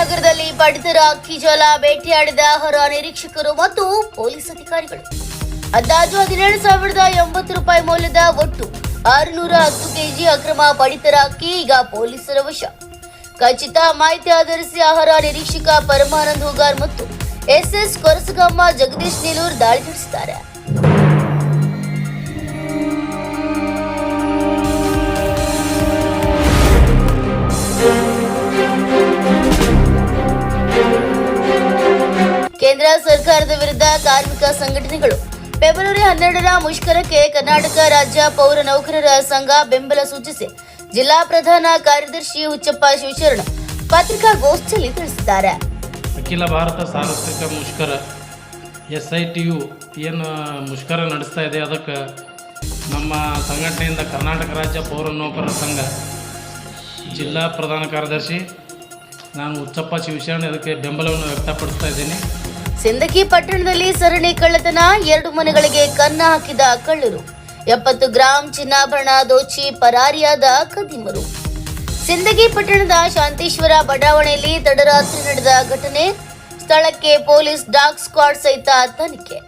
ನಗರದಲ್ಲಿ ಪಡಿತರ ಅಕ್ಕಿ ಜಲ ಭೇಟಿಯಾಡಿದ ಹೊರ ನಿರೀಕ್ಷಕರು ಮತ್ತು ಪೊಲೀಸ್ ಅಧಿಕಾರಿಗಳು. ಅಂದಾಜು ಹದಿನೇಳು ಸಾವಿರದ ಎಂಬತ್ತು ರೂಪಾಯಿ ಮೌಲ್ಯದ ಒಟ್ಟು ಆರುನೂರ ಹತ್ತು ಕೆಜಿ ಅಕ್ರಮ ಪಡಿತರ ಅಕ್ಕಿ ಈಗ ಪೊಲೀಸರ ವಶ. ಖಚಿತ ಮಾಹಿತಿ ಆಧರಿಸಿ ಆಹಾರ ನಿರೀಕ್ಷಕ ಪರಮಾನಂದ್ ಹುಗಾರ್ ಮತ್ತು ಎಸ್ಎಸ್ ಕೊರಸಗಮ್ಮ ಜಗದೀಶ್ ನೀಲೂರ್ ದಾಳಿ ನಡೆಸಿದ್ದಾರೆ. ಸರ್ಕಾರದ ವಿರುದ್ಧ ಕಾರ್ಮಿಕ ಸಂಘಟನೆಗಳು. ಫೆಬ್ರವರಿ ಹನ್ನೆರಡರ ಮುಷ್ಕರಕ್ಕೆ ಕರ್ನಾಟಕ ರಾಜ್ಯ ಪೌರ ನೌಕರರ ಸಂಘ ಬೆಂಬಲ ಸೂಚಿಸಿ. ಜಿಲ್ಲಾ ಪ್ರಧಾನ ಕಾರ್ಯದರ್ಶಿ ಹುಚ್ಚಪ್ಪ ಶಿವಶರಣ ಪತ್ರಿಕಾಗೋಷ್ಠಿಯಲ್ಲಿ ತಿಳಿಸಿದ್ದಾರೆ. ಅಖಿಲ ಭಾರತ ಸಾರ್ವತ್ರಿಕ ಮುಷ್ಕರ ಎಸ್ ಐ ಟಿ ಯು ಏನು ಮುಷ್ಕರ ನಡೆಸ್ತಾ ಇದೆ, ಅದಕ್ಕೆ ನಮ್ಮ ಸಂಘಟನೆಯಿಂದ ಕರ್ನಾಟಕ ರಾಜ್ಯ ಪೌರ ನೌಕರರ ಸಂಘ ಜಿಲ್ಲಾ ಪ್ರಧಾನ ಕಾರ್ಯದರ್ಶಿ, ನಾನು ಉಚ್ಚಪ್ಪ ಶಿವಶರಣ ಅದಕ್ಕೆ ಬೆಂಬಲವನ್ನು ವ್ಯಕ್ತಪಡಿಸ್ತಾ ಇದ್ದೀನಿ. ಸಿಂದಗಿ ಪಟ್ಟಣದಲ್ಲಿ ಸರಣಿ ಕಳ್ಳತನ. ಎರಡು ಮನೆಗಳಿಗೆ ಕನ್ನ ಹಾಕಿದ ಕಳ್ಳರು. ಎಪ್ಪತ್ತು ಗ್ರಾಂ ಚಿನ್ನಾಭರಣ, ದೋಚಿ, ಪರಾರಿಯಾದ ಕದಿಮರು. ಸಿಂದಗಿ ಪಟ್ಟಣದ ಶಾಂತೇಶ್ವರ ಬಡಾವಣೆಯಲ್ಲಿ ತಡರಾತ್ರಿ ನಡೆದ ಘಟನೆ. ಸ್ಥಳಕ್ಕೆ ಪೊಲೀಸ್ ಡಾಗ್ ಸ್ಕ್ವಾಡ್ ಸಹಿತ ತನಿಖೆ.